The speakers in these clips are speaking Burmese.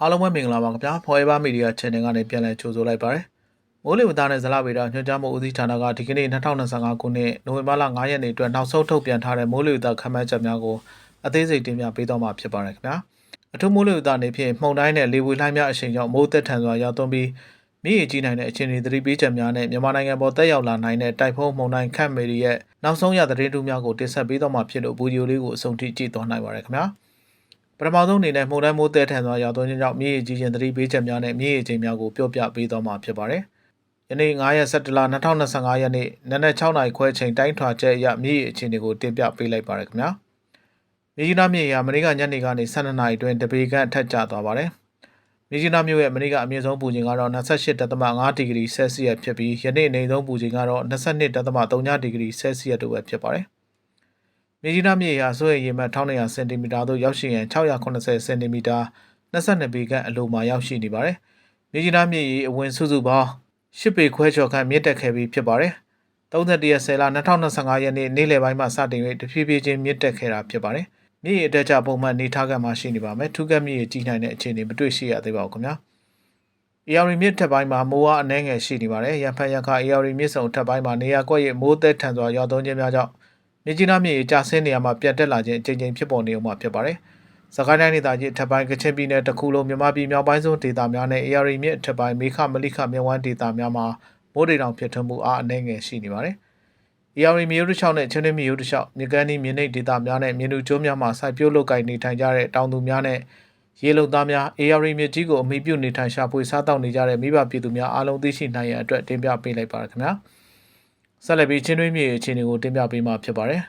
အားလုံးပဲမင်္ဂလာပါခင်ဗျာ Forever Media Channel ကနေပြန်လည်ကြိုဆိုလိုက်ပါရစေ။မိုးလေဝသနဲ့ဇလဗေဒညွှန်ကြားမှုဦးစီးဌာနကဒီကနေ့2025ခုနှစ်နိုဝင်ဘာလ9ရက်နေ့အတွက်နောက်ဆုံးထုတ်ပြန်ထားတဲ့မိုးလေဝသခန့်မှန်းချက်များကိုအသေးစိတ်တင်ပြပေးတော့မှာဖြစ်ပါတယ်ခင်ဗျာ။အထူးမိုးလေဝသအနေဖြင့်မှုန်တိုင်းနဲ့လေဝေလှိုင်းများအရှိန်ကြောင့်မိုးသက်ထန်စွာရောက်သွန်းပြီးမြစ်ရေကြီးနိုင်တဲ့အခြေအနေသတိပေးချက်များနဲ့မြန်မာနိုင်ငံပေါ်တက်ရောက်လာနိုင်တဲ့တိုက်ဖုန်းမှုန်တိုင်းခန့်မေရီရဲ့နောက်ဆုံးရသတင်းတူးများကိုတင်ဆက်ပေးတော့မှာဖြစ်လို့ဗီဒီယိုလေးကိုအဆုံးထိကြည့်သွားနိုင်ပါတယ်ခင်ဗျာ။ ပထမဆုံးအနေနဲ့မှုန်တိုင်းမိုးတဲထန်စွာရောက်သွန်းခြင်းကြောင့်မြေကြီးခြင်းသတိပေးချက်များနဲ့မြေကြီးခြင်းများကိုပြောပြပေးသွားမှာဖြစ်ပါတယ်။ယနေ့9ရက်17လ2025ရက်နေ့နနက်6နာရီခွဲချိန်တိုင်းထွာချက်အရမြေကြီးအခြေအနေကိုတင်ပြပေးလိုက်ပါရခင်ဗျာ။မြေကြီးနားမြေရာမနေ့ကညနေကနေ12နာရီအတွင်းတပေခန့်ထက်ကျသွားပါတယ်။မြေကြီးနားမြို့ရဲ့မနေ့ကအမြင့်ဆုံးပူချိန်ကတော့28.5ဒီဂရီဆဲလ်စီယပ်ဖြစ်ပြီးယနေ့အနေဆုံးပူချိန်ကတော့22.3ဒီဂရီဆဲလ်စီယပ်တို့ပဲဖြစ်ပါတယ်။ မြေကြီးနားမြေရာဆိုရင်ရေမှတ်1200စင်တီမီတာသို့ရောက်ရှိရန်680စင်တီမီတာ22ပေခန့်အလိုမှာရောက်ရှိနေပါတယ်။မြေကြီးနားမြေရေအဝင်စုစုပေါင်း10ပေခွဲကျော်ခန့်မြင့်တက်ခဲ့ပြီးဖြစ်ပါတယ်။31ရက်10လ2025ရက်နေ့နေ့လယ်ပိုင်းမှာစတင်၍တဖြည်းဖြည်းချင်းမြင့်တက်ခဲ့တာဖြစ်ပါတယ်။မြေရေအတက်ကြပုံမှန်နေထားကမှရှိနေပါမယ်။ထူးကပ်မြေရေကြီးနိုင်တဲ့အခြေအနေမတွေ့ရှိရသေးပါဘူးခင်ဗျာ။ AR မြစ်ထက်ပိုင်းမှာမိုးအားအနှဲငယ်ရှိနေပါတယ်။ရန်ဖန်ရခ AR မြစ်စုံထက်ပိုင်းမှာနေရာကွက်ရဲ့မိုးသက်ထန်စွာရွာသွန်းခြင်းများကြောင့် မြစ်ကြီးနားမြေကြီးကျဆင်းနေရမှာပြတ်တက်လာခြင်းအကြိမ်ကြိမ်ဖြစ်ပေါ်နေအောင်မှာဖြစ်ပါတယ်။စကိုင်းတိုင်းဒေသကြီးထပ်ပိုင်းကချင်ပြည်နယ်တစ်ခုလုံးမြန်မာပြည်မြောက်ပိုင်းစုဒေသများနဲ့ AR မြစ်ထပ်ပိုင်းမေခမလိခမြဝန်းဒေသများမှာမိုးတေတောင်ဖြစ်ထွန်းမှုအားအနှဲငယ်ရှိနေပါတယ်။ AR မြေရိုးတစ်လျှောက်နဲ့ချင်းတွင်းမြေရိုးတစ်လျှောက်မြေကမ်းဒီမြေနိမ့်ဒေသများနဲ့မြေနူကျိုးများမှာစိုက်ပျိုးလုပ်ကိုင်နေထိုင်ကြတဲ့တောင်သူများနဲ့ရေလုံသားများ AR မြစ်ကြီးကိုအမိပြုနေထိုင်ရှာဖွေစားတောက်နေကြတဲ့မိဘပြည်သူများအားလုံးသိရှိနိုင်ရန်အတွက်တင်ပြပေးလိုက်ပါရခင်ဗျာ။ ဆက်လက်ပြီးချင်းတွင်းမြေအခြေအနေကိုတင်ပြပေးမှာဖြစ်ပါတယ်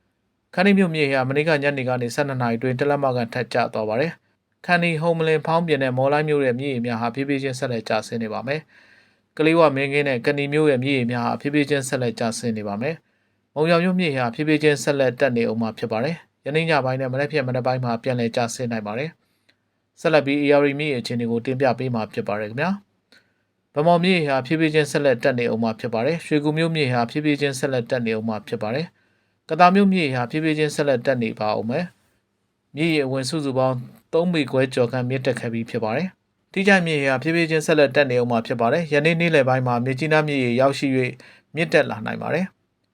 ။ခန်းဒီမြို့မြေဟာမနေ့ကညနေကနေ12နာရီတွင်တလက်မကန်ထက်ကျသွားပါတယ်။ခန်းဒီဟုံမလင်ဖောင်းပြင်နဲ့မော်လိုက်မြို့ရဲ့မြေများဟာဖြည်းဖြည်းချင်းဆက်လက်ကျဆင်းနေပါမယ်။ကလေးဝမင်းကင်းနဲ့ကဏီမြို့ရဲ့မြေများဟာဖြည်းဖြည်းချင်းဆက်လက်ကျဆင်းနေပါမယ်။မုံရောင်မြို့မြေဟာဖြည်းဖြည်းချင်းဆက်လက်တက်နေအောင်မှာဖြစ်ပါတယ်။ယနေ့ညပိုင်းနဲ့မနေ့ဖြန်မနေ့ပိုင်းမှာပြန်လည်ကျဆင်းနိုင်ပါတယ်။ဆက်လက်ပြီး AR မြေအခြေအနေကိုတင်ပြပေးမှာဖြစ်ပါတယ်ခင်ဗျာ။ ဗမော်မြေဟာဖြည်းဖြည်းချင်းဆက်လက်တက်နေအောင်မှာဖြစ်ပါတယ်။ရွှေကူမြို့မြေဟာဖြည်းဖြည်းချင်းဆက်လက်တက်နေအောင်မှာဖြစ်ပါတယ်။ကတာမြို့မြေဟာဖြည်းဖြည်းချင်းဆက်လက်တက်နေပါအောင်မယ်။မြေရဲ့အဝင်စုစုပေါင်း3မိခွဲကျော်ခန့်မြင့်တက်ခဲ့ပြီးဖြစ်ပါတယ်။တိကျမြေဟာဖြည်းဖြည်းချင်းဆက်လက်တက်နေအောင်မှာဖြစ်ပါတယ်။ယနေ့နေ့လယ်ပိုင်းမှာမြေကြီးနားမြေရောက်ရှိ၍မြင့်တက်လာနိုင်ပါတယ်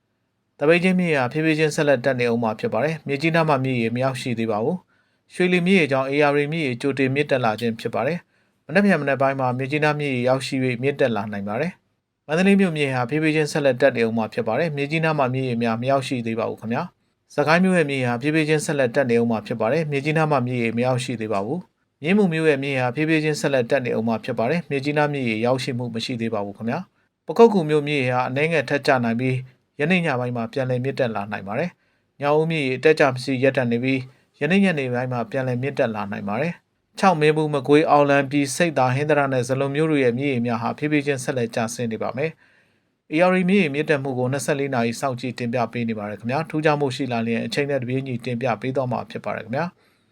။တပိတ်ချင်းမြေဟာဖြည်းဖြည်းချင်းဆက်လက်တက်နေအောင်မှာဖြစ်ပါတယ်။မြေကြီးနားမှာမြေရေမရောက်ရှိသေးပါဘူး။ရွှေလီမြေကြောင့် AR မြေရေကြိုတင်မြင့်တက်လာခြင်းဖြစ်ပါတယ်။ မနေ့ပြန်မနေ့ပိုင်းမှာမြေကြီးနားမြေရေရောက်ရှိ၍မြင့်တက်လာနိုင်ပါတယ်။မန္တလေးမြို့မြေဟာဖြည်းဖြည်းချင်းဆက်လက်တက်နေအောင်မှာဖြစ်ပါတယ်။မြေကြီးနားမှာမြေရေများမရောက်ရှိသေးပါဘူးခင်ဗျာ။စကိုင်းမြို့ရဲ့မြေဟာဖြည်းဖြည်းချင်းဆက်လက်တက်နေအောင်မှာဖြစ်ပါတယ်။မြေကြီးနားမှာမြေရေမရောက်ရှိသေးပါဘူး။မြင်းမှုမြို့ရဲ့မြေဟာဖြည်းဖြည်းချင်းဆက်လက်တက်နေအောင်မှာဖြစ်ပါတယ်။မြေကြီးနားမြေရေရောက်ရှိမှုမရှိသေးပါဘူးခင်ဗျာ။ပခုတ်ကူမြို့မြေဟာအနှဲငယ်ထက်ကျနိုင်ပြီးယနေ့ညပိုင်းမှာပြန်လည်မြင့်တက်လာနိုင်ပါတယ်။ညောင်ဦးမြေရေတက်ကြမရှိရက်တက်နေပြီးယနေ့ညနေပိုင်းမှာပြန်လည်မြင့်တက်လာနိုင်ပါတယ်။ 6မင်းဘူးမကွေးအောင်လံပြည်စိတ်သာဟင်္ဒရာနဲ့ဇလုံမျိုးတို့ရဲ့မြေရေများဟာဖြည်းဖြည်းချင်းဆက်လက်ကျဆင်းနေပါမယ်။ AR မြေရေမြင့်တက်မှုကို24နာရီစောင့်ကြည့်တင်ပြပေးနေပါတယ်ခင်ဗျာ။ထူးခြားမှုရှိလာလျင်အချိန်နဲ့တပြေးညီတင်ပြပေးတော့မှာဖြစ်ပါတယ်ခင်ဗျာ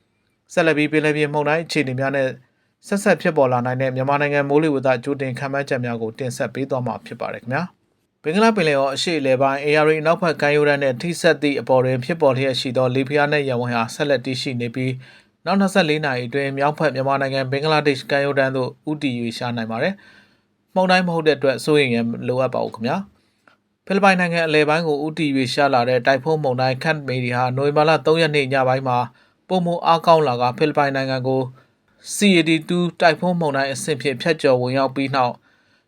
။ဆက်လက်ပြီးပြည်လည်းပြည်မှုန်တိုင်းအခြေအနေများနဲ့ဆက်ဆက်ဖြစ်ပေါ်လာနိုင်တဲ့မြန်မာနိုင်ငံမိုးလေဝသကြိုတင်ခန့်မှန်းချက်များကိုတင်ဆက်ပေးသွားမှာဖြစ်ပါတယ်ခင်ဗျာ။ဘင်္ဂလားပင်လယ်အော်အရှေ့အလယ်ပိုင်း AR နောက်ဖက်ကမ်းရိုးတန်းနဲ့ထိဆက်သည့်အပေါ်တွင်ဖြစ်ပေါ်လျက်ရှိသောလေပြင်းနဲ့ရဝန်းဟာဆက်လက်တည်ရှိနေပြီး နောက်24နာရီအတွင်းမြောက်ဖက်မြန်မာနိုင်ငံဘင်္ဂလားဒေ့ရှ်ကမ်းရိုးတန်းသို့ဥတီ၍ရှာနိုင်ပါတယ်။မှုန်တိုင်းမဟုတ်တဲ့အတွက်စိုးရိမ်ရန်လိုအပ်ပါဘူးခင်ဗျာ။ဖိလစ်ပိုင်နိုင်ငံအလယ်ပိုင်းကိုဥတီ၍ရှာလာတဲ့တိုင်ဖုန်းမုန်တိုင်းခန့်မေဒီဟာနိုဝင်ဘာလ3ရက်နေ့ညပိုင်းမှာပုံမအားကောင်းလာကဖိလစ်ပိုင်နိုင်ငံကို CAD2 တိုက်ဖုန်းမုန်တိုင်းအဆင့်ဖြင့်ဖျက်ကျော်ဝင်ရောက်ပြီးနောက်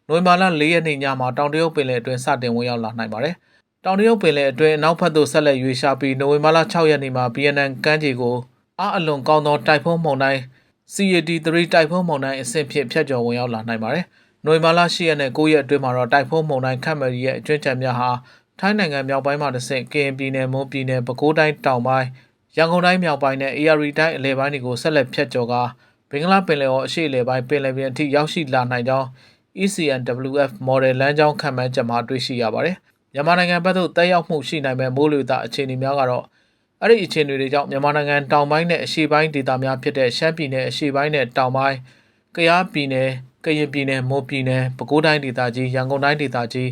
နိုဝင်ဘာလ4ရက်နေ့ညမှာတောင်တရုတ်ပင်လယ်အတွင်းစတင်ဝင်ရောက်လာနိုင်ပါတယ်။တောင်တရုတ်ပင်လယ်အတွင်းအနောက်ဘက်သို့ဆက်လက်ရွေ့ရှာပြီးနိုဝင်ဘာလ6ရက်နေ့မှာ BNN ကမ်းခြေကို အားအလွန်ကောင်းသောတိုက်ဖုန်းမုန်တိုင်း CAD3 တိုက်ဖုန်းမုန်တိုင်းအဆင့်ဖြင့်ဖျက်ကျော်ဝင်ရောက်လာနိုင်ပါတယ်။နိုဝင်ဘာလ10ရက်နဲ့9ရက်အတွင်းမှာတော့တိုက်ဖုန်းမုန်တိုင်းခန့်မရီရဲ့အကျွမ်းချံများဟာထိုင်းနိုင်ငံမြောက်ပိုင်းမှာတဆင့်ကရင်ပြည်နယ်မွန်ပြည်နယ်ပဲခူးတိုင်းတောင်ပိုင်းရန်ကုန်တိုင်းမြောက်ပိုင်းနဲ့ AR တိုင်းအလဲပိုင်းတွေကိုဆက်လက်ဖျက်ကျော်ကာဘင်္ဂလားပင်လယ်အော်အရှေ့အလယ်ပိုင်းပင်လယ်ပြင်အထိရောက်ရှိလာနိုင်ကြောင်း ECNWF model လမ်းကြောင်းခန့်မှန်းချက်မှာတွေ့ရှိရပါတယ်။မြန်မာနိုင်ငံဘက်သို့တက်ရောက်မှုရှိနိုင်မဲ့မိုးလေဝသအခြေအနေများကတော့ အဲ့ဒီအခြေအနေတွေကြောင့်မြန်မာနိုင်ငံတောင်ပိုင်းနဲ့အရှေ့ပိုင်းဒေသများဖြစ်တဲ့ရှမ်းပြည်နယ်အရှေ့ပိုင်းနဲ့တောင်ပိုင်းကယားပြည်နယ်ကရင်ပြည်နယ်မွန်ပြည်နယ်ပဲခူးတိုင်းဒေသကြီးရန်ကုန်တိုင်းဒေသကြီး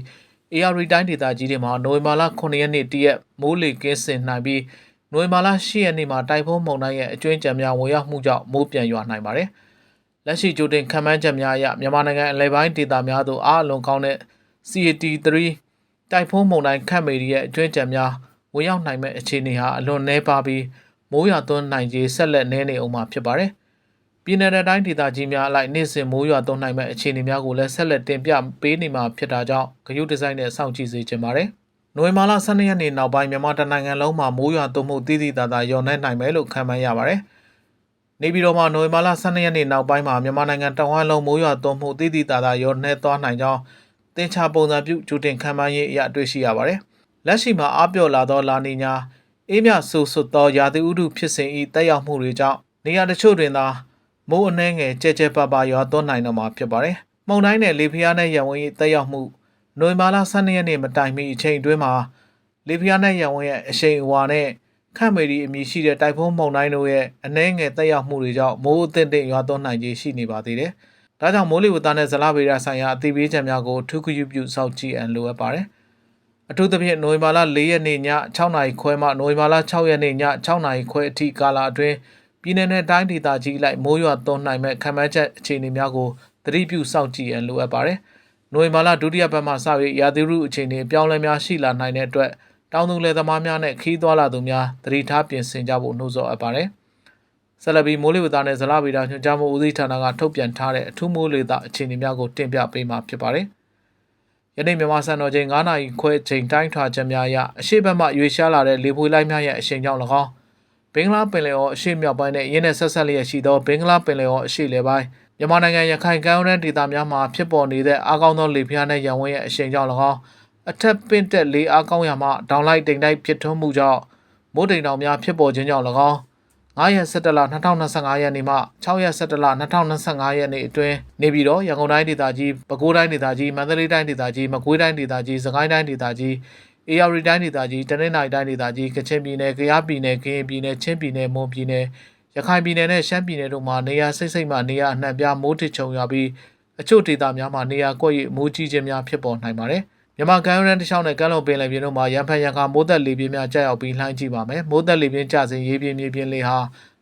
AR တိုင်းဒေသကြီးတွေမှာနိုဝင်ဘာလ9ရက်နေ့တရက်မိုးလေကင်းစင်နိုင်ပြီးနိုဝင်ဘာလ10ရက်နေ့မှာတိုင်ဖုန်းမုန်တိုင်းရဲ့အကျွင်းကြံများဝင်ရောက်မှုကြောင့်မိုးပြန်ရွာနိုင်ပါတယ်လက်ရှိကြိုတင်ခံမှန်းချက်များအရမြန်မာနိုင်ငံအလဲပိုင်းဒေသများသို့အားအလွန်ကောင်းတဲ့ CAT3 တိုက်ဖုန်းမုန်တိုင်းခန့်မေရီရဲ့အတွင်းကြံများ ဝင်ရောက်နိုင်မဲ့အခြေအနေဟာအလွန်နှဲပါပြီးမိုးရွာသွန်းနိုင်ခြေဆက်လက်နှဲနေအောင်မှာဖြစ်ပါတယ်။ပြည်내တဲ့တိုင်းဒေသကြီးများအလိုက်နေ့စဉ်မိုးရွာသွန်းနိုင်မဲ့အခြေအနေများကိုလည်းဆက်လက်တင်ပြပေးနေမှာဖြစ်တာကြောင့်ဂရုဒီဇိုင်းနဲ့စောင့်ကြည့်စေချင်ပါတယ်။နိုဝင်ဘာလ12ရက်နေ့နောက်ပိုင်းမြန်မာတနိုင်ငံလုံးမှာမိုးရွာသွန်းမှုတည်တည်တာတာလျော့နှဲနိုင်မယ်လို့ခန့်မှန်းရပါတယ်။နေပြည်တော်မှာနိုဝင်ဘာလ12ရက်နေ့နောက်ပိုင်းမှာမြန်မာနိုင်ငံတဝန်းလုံးမိုးရွာသွန်းမှုတည်တည်တာတာလျော့နှဲသွားနိုင်ကြောင်းတင်ချပုံစံပြုကျူတင်ခန့်မှန်းရေးအရတွေ့ရှိရပါတယ်။ လက်ရှိမှာအပြော့လာသောလာနီညာအေးမြဆူဆွတ်သောရာသီဥတုဖြစ်စဉ်ဤတက်ရောက်မှုတွေကြောင့်နေရာတချို့တွင်သာမိုးအနှဲငယ်ကြဲကြဲပပရွာသွန်းနိုင်တော့မှာဖြစ်ပါတယ်။မုန်တိုင်းနဲ့လေဖျားနဲ့ရံဝင်၏တက်ရောက်မှုနိုဝင်ဘာလ12ရက်နေ့မတိုင်မီအချိန်အတွင်းမှာလေဖျားနဲ့ရံဝင်ရဲ့အရှိန်အဝါနဲ့ခန့်မေရီအမည်ရှိတဲ့တိုက်ဖုန်းမုန်တိုင်းတို့ရဲ့အနှဲငယ်တက်ရောက်မှုတွေကြောင့်မိုးအသင့်တင်ရွာသွန်းနိုင်ခြေရှိနေပါသေးတယ်။ဒါကြောင့်မိုးလေဝသနဲ့ဇလဗေဒဆိုင်ရာအသိပေးချက်များကိုထူးခယူပြုစောင့်ကြည့်အံလိုအပ်ပါတယ်။ အထူးသဖြင့်နိုဝင်ဘာလ4ရက်နေ့ည6နာရီခွဲမှနိုဝင်ဘာလ6ရက်နေ့ည6နာရီခွဲအထိကာလအတွင်းပြည်내နဲ့တိုင်းဒေသကြီးလိုက်မိုးရွာသွန်းနိုင်မဲ့ခံမှန်းချက်အခြေအနေများကိုသတိပြုစောင့်ကြည့်ရန်လိုအပ်ပါတယ်။နိုဝင်ဘာလဒုတိယပတ်မှစ၍ရာသီဥတုအခြေအနေအပြောင်းလဲများရှိလာနိုင်တဲ့အတွက်တောင်သူလယ်သမားများနဲ့ခီးသွွာလာသူများသတိထားပြင်ဆင်ကြဖို့နှိုးဆော်အပ်ပါတယ်။ဆလဘီမိုးလေဝသနဲ့ဇလဗေဒညွှန်ကြားမှုဦးစီးဌာနကထုတ်ပြန်ထားတဲ့အထူးမိုးလေဝသအခြေအနေများကိုတင်ပြပေးမှာဖြစ်ပါတယ်။ ယနေ့မြန်မာစံတော်ချိန်9နာရီခွဲချိန်တိုင်းထွာချက်များအရအရှိတ်ဘက်မှရွေရှားလာတဲ့လေပွေလိုက်များရဲ့အရှိန်ကြောင့်၎င်းဘင်္ဂလားပင်လယ်အော်အရှေ့မြောက်ပိုင်းနဲ့ရင်းနဲ့ဆက်ဆက်လျက်ရှိသောဘင်္ဂလားပင်လယ်အော်အရှေ့လေပိုင်းမြန်မာနိုင်ငံရခိုင်ကမ်းရိုးတန်းဒေသများမှာဖြစ်ပေါ်နေတဲ့အားကောင်းသောလေပြင်းနဲ့ရန်ဝင်ရဲ့အရှိန်ကြောင့်၎င်းအထက်ပင့်တက်လေအားကောင်းရာမှဒေါင်လိုက်တိမ်တိုက်ဖြစ်ထွန်းမှုကြောင့်မိုးတိမ်တောင်များဖြစ်ပေါ်ခြင်းကြောင့်၎င်း 9ရက်17လ2025ရက်နေ့မှ6ရက်17လ2025ရက်နေ့အတွင်းနေပြည်တော်ရန်ကုန်တိုင်းဒေသကြီးပဲခူးတိုင်းဒေသကြီးမန္တလေးတိုင်းဒေသကြီးမကွေးတိုင်းဒေသကြီးစကိုင်းတိုင်းဒေသကြီးအေရရီတိုင်းဒေသကြီးတနင်္သာရီတိုင်းဒေသကြီးကချင်ပြည်နယ်၊ကယားပြည်နယ်၊ကရင်ပြည်နယ်၊ချင်းပြည်နယ်၊မွန်ပြည်နယ်၊ရခိုင်ပြည်နယ်နဲ့ရှမ်းပြည်နယ်တို့မှာနေရာစိတ်စိတ်မှနေရာအနှံ့ပြားမိုးထစ်ချုံရွာပြီးအချို့ဒေသများမှာနေရာကွက်ရမိုးကြီးခြင်းများဖြစ်ပေါ်နိုင်ပါတယ်။ မြန်မာကမ်းရိုးတန်းတစ်လျှောက်နဲ့ကမ်းလွန်ပင်လယ်ပြင်တို့မှာရံဖန်ရံခါမိုးသက်လေပြင်းများကြာရောက်ပြီးလှိုင်းကြည့်ပါမယ်။မိုးသက်လေပြင်းကျစဉ်ရေပြင်းမြေပြင်းလေဟာ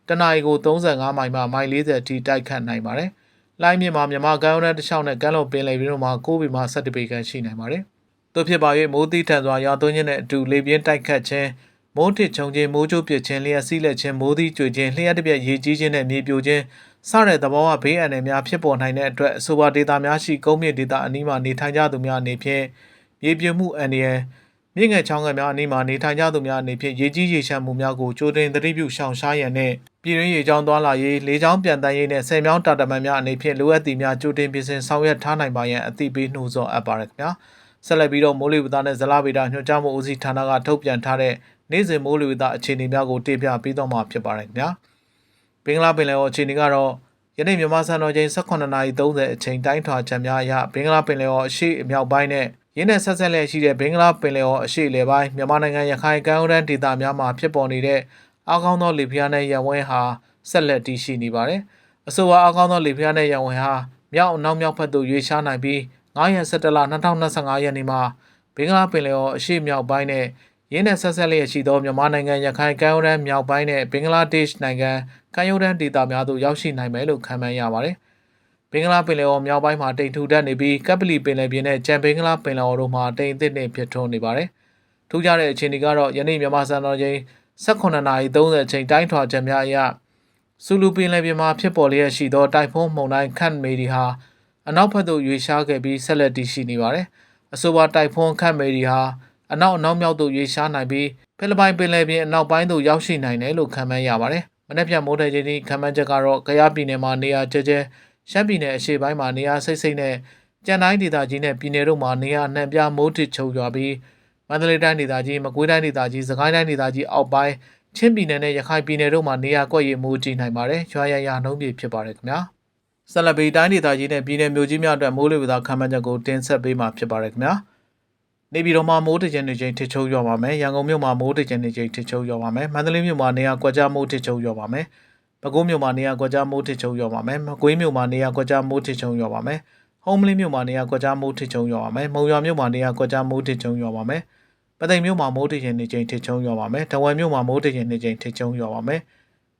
တနအီကို35မိုင်မှမိုင်40အထိတိုက်ခတ်နိုင်ပါတယ်။လှိုင်းမြင့်မှာမြန်မာကမ်းရိုးတန်းတစ်လျှောက်နဲ့ကမ်းလွန်ပင်လယ်ပြင်တို့မှာ9ပေမှ17ပေခန့်ရှိနိုင်ပါတယ်။သို့ဖြစ်ပါ၍မိုးသီးထန်စွာရွာသွန်းခြင်းနဲ့အတူလေပြင်းတိုက်ခတ်ခြင်းမိုးထစ်ချုံခြင်းမိုးကြိုးပစ်ခြင်းလျှက်စီးလက်ခြင်းမိုးသီးကြွေခြင်းလျှက်တစ်ပြက်ရေကြီးခြင်းနဲ့မြေပြိုခြင်းစတဲ့သဘောဝဘေးအန္တရာယ်များဖြစ်ပေါ်နိုင်တဲ့အတွက်အဆိုပါဒေသများရှိကုန်းမြင့်ဒေသအနီးမှာနေထိုင်ကြသူများအနေဖြင့် မြေပြိုမှုအန္တရာယ်မြင့်ငယ်ချောင်းငယ်များအနီးမှာနေထိုင်ကြသူများအနေဖြင့်ရေကြီးရေရှမ်းမှုများကိုကြိုတင်သတိပြုရှောင်ရှားရန်နဲ့ပြည်ရင်းရေချောင်းသွားလာရေးလေချောင်းပြန်တန်းရေးနဲ့ဆယ်မြောင်းတာတမန်များအနေဖြင့်လိုအပ်သည့်များကြိုတင်ပြင်ဆင်ဆောင်ရွက်ထားနိုင်ပါရန်အသိပေးနှိုးဆော်အပ်ပါရခင်ဗျာ။ဆက်လက်ပြီးတော့မိုးလေဝသနဲ့ဇလဗေဒညွှန်ကြားမှုဦးစီးဌာနကထုတ်ပြန်ထားတဲ့နေ့စဉ်မိုးလေဝသအခြေအနေများကိုတင်ပြပေးတော့မှာဖြစ်ပါတယ်ခင်ဗျာဘင်္ဂလားပင်လယ်အော်အခြေအနေကတော့ယနေ့မြန်မာစံတော်ချိန်18:30အချိန်တိုင်းထွာချက်များအရဘင်္ဂလားပင်လယ်အော်အရှေ့အမြောက်ပိုင်းနဲ့ ရင်းနဲ့ဆက်ဆက်လက်ရှိတဲ့ဘင်္ဂလားပင်လယ်အော်အရှေ့လေပိုင်းမြန်မာနိုင်ငံရခိုင်ကမ်းရိုးတန်းဒေသများမှာဖြစ်ပေါ်နေတဲ့အားကောင်းသောလေပြင်းနဲ့ရဝန်းဟာဆက်လက်တည်ရှိနေပါတယ်။အဆိုပါအားကောင်းသောလေပြင်းနဲ့ရဝန်းဟာမြောက်အနောက်မြောက်ဘက်သို့ရွေ့ရှားနိုင်ပြီး9ရက်17လ2025ရက်နေ့မှာဘင်္ဂလားပင်လယ်အော်အရှေ့မြောက်ပိုင်းနဲ့ရင်းနဲ့ဆက်ဆက်လျက်ရှိသောမြန်မာနိုင်ငံရခိုင်ကမ်းရိုးတန်းမြောက်ပိုင်းနဲ့ဘင်္ဂလားဒေ့ရှ်နိုင်ငံကမ်းရိုးတန်းဒေသများသို့ရောက်ရှိနိုင်မယ်လို့ခန့်မှန်းရပါတယ်။ ဘင်္ဂလားပင်လယ်အော်မြောက်ပိုင်းမှာတိမ်ထူထပ်နေပြီးကပ်ပလီပင်လယ်ပြင်နဲ့ကြံဘင်္ဂလားပင်လယ်အော်တို့မှာတိမ်အသစ်နဲ့ဖြစ်ထွန်းနေပါတယ်။ထူးခြားတဲ့အခြေအနေကတော့ယနေ့မြန်မာစံတော်ချိန်18:30အချိန်တိုင်းထွာချက်များအရစူလူပင်လယ်ပြင်မှာဖြစ်ပေါ်လျက်ရှိသောတိုင်ဖုန်းမုန်တိုင်းခန့်မေဒီဟာအနောက်ဘက်သို့ရွေ့ရှားခဲ့ပြီးဆက်လက်တည်ရှိနေပါတယ်။အဆိုပါတိုက်ဖွန်းခတ်မေရီဟာအနောက်အနောက်မြောက်သို့ရွေ့ရှားနိုင်ပြီးဖိလစ်ပိုင်ပင်လယ်ပြင်အနောက်ပိုင်းသို့ရောက်ရှိနိုင်တယ်လို့ခန့်မှန်းရပါတယ်။မနေ့ပြန်မိုးထခြင်းဒီခန့်မှန်းချက်ကတော့ကယားပြည်နယ်မှာနေရာကျကျ ရှမ်းပြည်နယ်အရှေ့ပိုင်းမှာနေရာစိတ်စိတ်နဲ့ကြံတိုင်းဒေသကြီးနဲ့ပြည်နယ်တို့မှာနေရာနှံပြမိုးထစ်ချုပ်ရွာပြီးမန္တလေးတိုင်းဒေသကြီးမကွေးတိုင်းဒေသကြီးစကိုင်းတိုင်းဒေသကြီးအောက်ပိုင်းချင်းပြည်နယ်နဲ့ရခိုင်ပြည်နယ်တို့မှာနေရာကွက်ရည်မိုးကြီးနိုင်ပါတယ်။ရွာရရနှုံးပြဖြစ်ပါတယ်ခင်ဗျာ။ဆက်လက်ပြီးတိုင်းဒေသကြီးနဲ့ပြည်내မြို့ကြီးများအတွက်မိုးလေဝသခန့်မှန်းချက်ကိုတင်ဆက်ပေးမှာဖြစ်ပါတယ်ခင်ဗျာနေပြည်တော်မှာမိုးတကြိမ်တစ်ကြိမ်ထစ်ချုံရွာပါမယ်ရန်ကုန်မြို့မှာမိုးတကြိမ်တစ်ကြိမ်ထစ်ချုံရွာပါမယ်မန္တလေးမြို့မှာနေရာကွက်ကြားမိုးထစ်ချုံရွာပါမယ် ပဲခူးမြို့မှာနေရာကွက်ကြားမိုးထစ်ချုံရွာပါမယ်မကွေးမြို့မှာနေရာကွက်ကြားမိုးထစ်ချုံရွာပါမယ်ဟုံးမလင်းမြို့မှာနေရာကွက်ကြားမိုးထစ်ချုံရွာပါမယ်မုံရွာမြို့မှာနေရာကွက်ကြားမိုးထစ်ချုံရွာပါမယ်ပသိမ်မြို့မှာမိုးတကြိမ်တစ်ကြိမ်ထစ်ချုံရွာပါမယ်တဝယ်မြို့မှာမိုးတကြိမ်တစ်ကြိမ်ထစ်ချုံရွာပါမယ်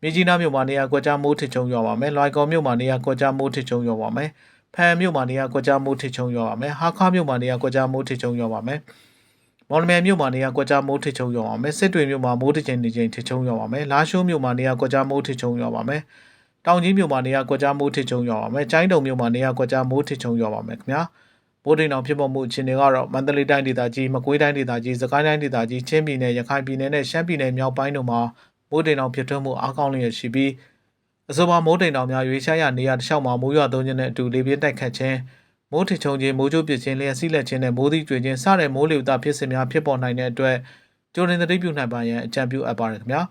မြကြီးနားမြို့မှာနေရာကွက်ကြားမိုးထစ်ချုံရွာပါမယ်လွိုင်ကော်မြို့မှာနေရာကွက်ကြားမိုးထစ်ချုံရွာပါမယ်ဖန်မြို့မှာနေရာကွက်ကြားမိုးထစ်ချုံရွာပါမယ်ဟာခါမြို့မှာနေရာကွက်ကြားမိုးထစ်ချုံရွာပါမယ် မော်လမြိုင်မြို့မှာနေရာကွက်ကြားမိုးထစ်ချုံရွာပါမယ်စစ်တွေမြို့မှာမိုးတစ်ချိန်တစ်ချိန်ထစ်ချုံရွာပါမယ်လာရှိုးမြို့မှာနေရာကွက်ကြားမိုးထစ်ချုံရွာပါမယ်တောင်ကြီးမြို့မှာနေရာကွက်ကြားမိုးထစ်ချုံရွာပါမယ်ကျိုင်းတုံမြို့မှာနေရာကွက်ကြားမိုးထစ်ချုံရွာပါမယ်ခင်ဗျာမိုးတိမ်အောင်ဖြစ်ပေါ်မှုအခြေအနေကတော့မန္တလေးတိုင်းဒေသကြီးမကွေးတိုင်းဒေသကြီးစကိုင်းတိုင်းဒေသကြီးချင်းပြည်နယ်ရခိုင်ပြည်နယ်နဲ့ရှမ်းပြည်နယ်မြောက်ပိုင်းတို့မှာမိုးတိမ်အောင်ဖြစ်ထွန်းမှုအားကောင်းလျက်ရှိပြီးအဆိုပါမိုးတိမ်အောင်များရွေးချယ်ရနေရာတစ်လျှောက်မှာမိုးရွာသွန်းခြင်းနဲ့အတူလေပြင်းတိုက်ခတ်ခြင်း မိုးထချုံခြင်းမိုးကြိုးပစ်ခြင်းလျှက်စီးလက်ခြင်းနဲ့မိုးသီးကျွေခြင်းစတဲ့မိုးလေဝသဖြစ်စဉ်များဖြစ်ပေါ်နိုင်တဲ့အတွက်ကြိုတင်သတိပြုနိုင်ပါရန်အကြံပြုအပ်ပါတယ်ခင်ဗျာ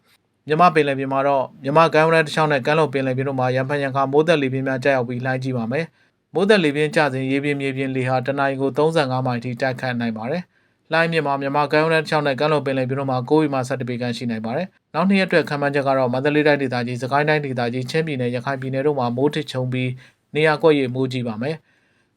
မြမပင်လယ်ပြင်မှာတော့မြမကမ်းရိုးတန်းတစ်လျှောက်နဲ့ကမ်းလွန်ပင်လယ်ပြင်တို့မှာရံဖန်ရံခါမိုးသက်လေပြင်းများကြာရောက်ပြီးလှိုင်းကြီးပါမယ်မိုးသက်လေပြင်းကျစဉ်ရေပြင်းမြေပြင်းလေဟာတနအီကို35မိုင်ထိတိုက်ခတ်နိုင်ပါတယ်။လိုင်းမြစ်မှာမြန်မာကမ်းရိုးတန်းတစ်ချောင်းနဲ့ကမ်းလွန်ပင်လယ်ပြင်တို့မှာ9ဝီမှ17ပေခန့်ရှိနိုင်ပါတယ်။နောက်နှစ်ရက်အတွက်ခံမှန်းချက်ကတော့မန္တလေးတိုင်းဒေသကြီး၊စကိုင်းတိုင်းဒေသကြီး၊ချင်းပြည်နယ်၊ရခိုင်ပြည်နယ်တို့မှာမိုးထစ်ချုံပြီးနေရာကွက်ရမိုးကြီးပါမယ်။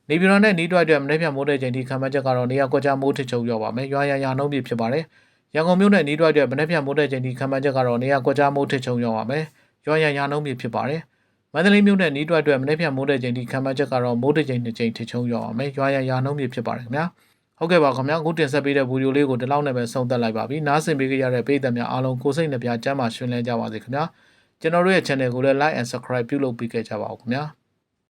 နေပြည်တော်နဲ့နီးတွိုက်တဲ့မနေ့ဖြန်မိုးတဲ့ချိန်ထိခံမှန်းချက်ကတော့နေရာကွက်ကြားမိုးထစ်ချုံရောက်ပါမယ်။ရွာရန်ရာနှုန်းပြဖြစ်ပါတယ်။ရန်ကုန်မြို့နဲ့နီးတွိုက်တဲ့မနေ့ဖြန်မိုးတဲ့ချိန်ထိခံမှန်းချက်ကတော့နေရာကွက်ကြားမိုးထစ်ချုံရောက်ပါမယ်။ရွာရန်ရာနှုန်းပြဖြစ်ပါတယ်။မန္တလေးမြို့နယ်နီးတွက်အတွက်မနေ့ဖြန်မိုးတဲ့ချိန်ဒီခံမှန်းချက်ကတော့မိုးတဲ့ချိန်တစ်ချိန်ထချုံရောက်အောင်မယ်ရွာရရာနှုံးပြဖြစ်ပါတယ်ခင်ဗျာဟုတ်ကဲ့ပါခင်ဗျာအခုတင်ဆက်ပေးတဲ့ဗီဒီယိုလေးကိုဒီလောက်နဲ့ပဲဆုံးသက်လိုက်ပါပြီနားဆင်ပေးကြရတဲ့ပရိသတ်များအားလုံးကိုစိတ်နှပြကျမ်းမာရှင်လန်းကြပါစေခင်ဗျာကျွန်တော်တို့ရဲ့ channel ကိုလည်း like and subscribe ပြုလုပ်ပေးခဲ့ကြပါဦးခင်ဗျာ